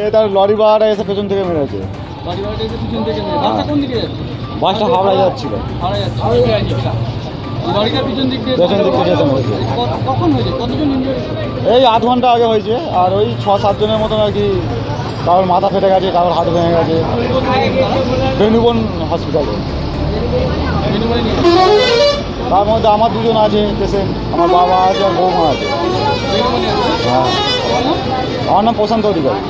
সে তার লরি বাড়াটা এসে পেছন থেকে মেরেছে। বাড়ি এসে পিছন থেকে মেরে বাসটা কোন দিকে যাচ্ছে? বাসটা হাওড়া যাচ্ছিল। হাওড়া যাচ্ছে। লরিটার পিছন দিক দিয়ে পেছন দিক থেকে এসে কখন হয়েছে? কতজন ইনজুরি এই আধ ঘণ্টা আগে হয়েছে আর ওই ছ সাতজনের মতন আর কি কারোর মাথা ফেটে গেছে কারোর হাত ভেঙে গেছে। বেনুবন হসপিটালে তার মধ্যে আমার দুজন আছে পেশেন্ট আমার বাবা আছে আর বৌমা আছে। হ্যাঁ। আমার নাম প্রশান্ত অধিকারী।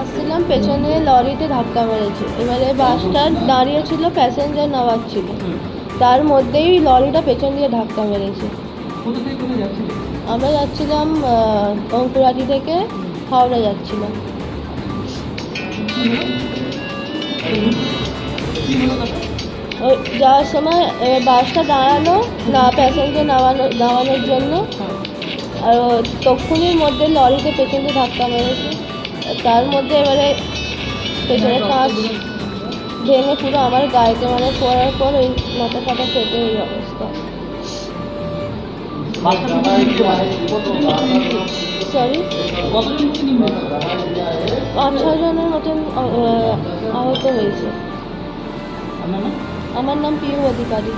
আসছিলাম পেছনে লরিতে ধাক্কা মেরেছে। এবারে বাসটা দাঁড়িয়ে ছিল প্যাসেঞ্জার নামাচ্ছিল তার মধ্যেই লরিটা পেছন দিয়ে ধাক্কা মেরেছে। আমরা যাচ্ছিলাম অঙ্কুরাটি থেকে হাওড়া যাচ্ছিলাম। ওই যাওয়ার সময় বাসটা দাঁড়ানো না প্যাসেঞ্জার নামানো নামানোর জন্য। আর ও তক্ষুনির মধ্যে লরিতে পেছন দিয়ে ধাক্কা মেরেছে। তার মধ্যে এবারে পেছনে কাঁচ ভেঙে পুরো আমার গাড়িতে মানে পড়ার পর ওই মাথা ফাটা ফেটে এই অবস্থা? সরি? পাঁচ ছজনের মতন আহত হয়েছে আমার নাম পিউ অধিকারী